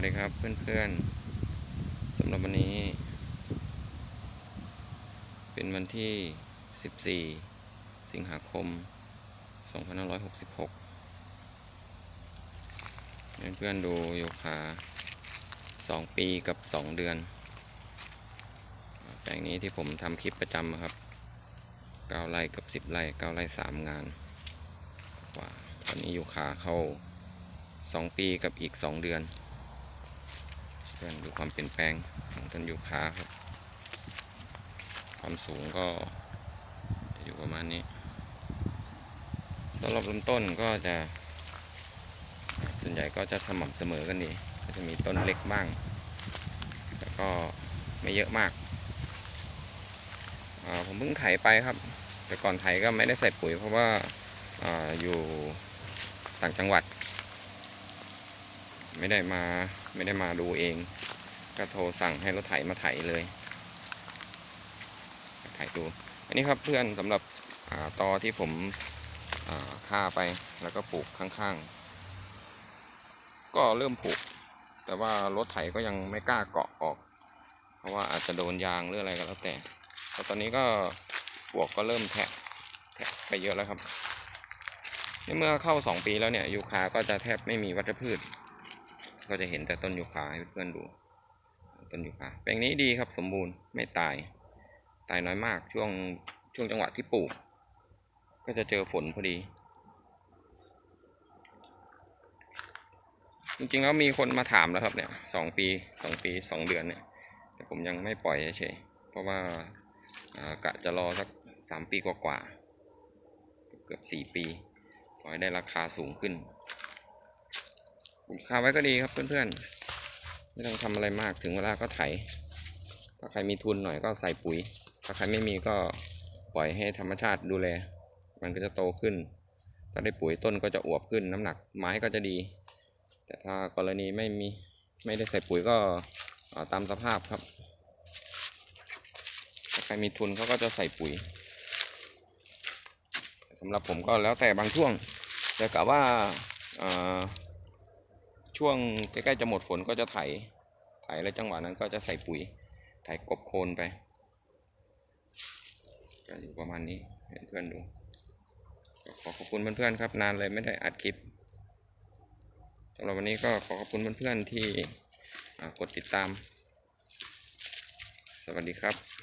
วัสดีครับเพื่อนๆสำหรับวันนี้ เป็นวันที่ 14 สิงหาคม 2566ให้เพื่อนๆดูโยคะ 2 ปีกับ 2 เดือน แปลงนี้ที่ผมทำคลิปประจำครับ 9 ไร่กับ 10 ไร่ 9 ไร่ 3 งานกว่าตอนนี้โยคะเข้า 2 ปีกับอีก 2 เดือน พื่อนดูความเปลี่ยนแปลงของต้นยูคาครับ ความสูงก็จะอยู่ประมาณนี้ต้นรอบลำต้นก็จะส่วนใหญ่ก็จะสม่ำเสมอกันดีก็จะมีต้นเล็กบ้างแต่ก็ไม่เยอะมากาผมเพิ่งไถไปครับ แต่ก่อนไถก็ไม่ได้ใส่ปุ๋ยเพราะว่าอาอยู่ต่างจังหวัด ไม่ได้มาไม่ได้มาดูเอง ก็โทรสั่งให้รถไถมาไถเลยไถดูอันนี้ครับเพื่อนสำหรับตอที่ผมฆ่าไปแล้วก็ปลูกข้างๆ ก็เริ่มปลูกแต่ว่ารถไถก็ยังไม่กล้าเกาะออก เพราะว่าอาจจะโดนยางหรืออะไรก็แล้วแต่แต่ตอนนี้ก็ปวกก็เริ่มแทะแทะไปเยอะแล้วครับในเมื่อเข้า 2 ปีแล้วเนี่ยยูคาก็จะแทบไม่มีวัชพืช ก็จะเห็นแต่ต้นยูคาให้เพื่อนๆดู ต้นยูคาแปลงนี้ดีครับสมบูรณ์ไม่ตาย ตายน้อยมากช่วงช่วงจังหวะที่ปลูก ก็จะเจอฝนพอดี จริงๆแล้วมีคนมาถามแล้วครับเนี่ยสองปีสองปีสองเดือนเนี่ย แต่ผมยังไม่ปล่อยเฉยๆเพราะว่ากะจะรอสักสามปีกว่าๆเกือบสี่ปีขอให้ได้ราคาสูงขึ้น ปลูกคาไว้ก็ดีครับเพื่อนๆ ไม่ต้องทำอะไรมากถึงเวลาก็ไถ ถ้าใครมีทุนหน่อยก็ใส่ปุ๋ย ถ้าใครไม่มีก็ปล่อยให้ธรรมชาติดูแล มันก็จะโตขึ้นก็ได้ปุ๋ยต้นก็จะอวบขึ้น น้ำหนักไม้ก็จะดี แต่ถ้ากรณีไม่มีไม่ได้ใส่ปุ๋ยก็ตามสภาพครับ ถ้าใครมีทุนเขาก็จะใส่ปุ๋ยสำหรับผมก็แล้วแต่บางช่วง แต่กะว่าอ่า ช่วงใกล้ๆจะหมดฝนก็จะไถ ไถแล้วจังหวะนั้นก็จะใส่ปุ๋ย ไถกบโคนไปก็อยู่ประมาณนี้ให้เพื่อนดู ขอขอบคุณเพื่อนๆครับ นานเลยไม่ได้อัดคลิปสำหรับวันนี้ก็ขอขอบคุณเพื่อนๆที่กดติดตาม สวัสดีครับ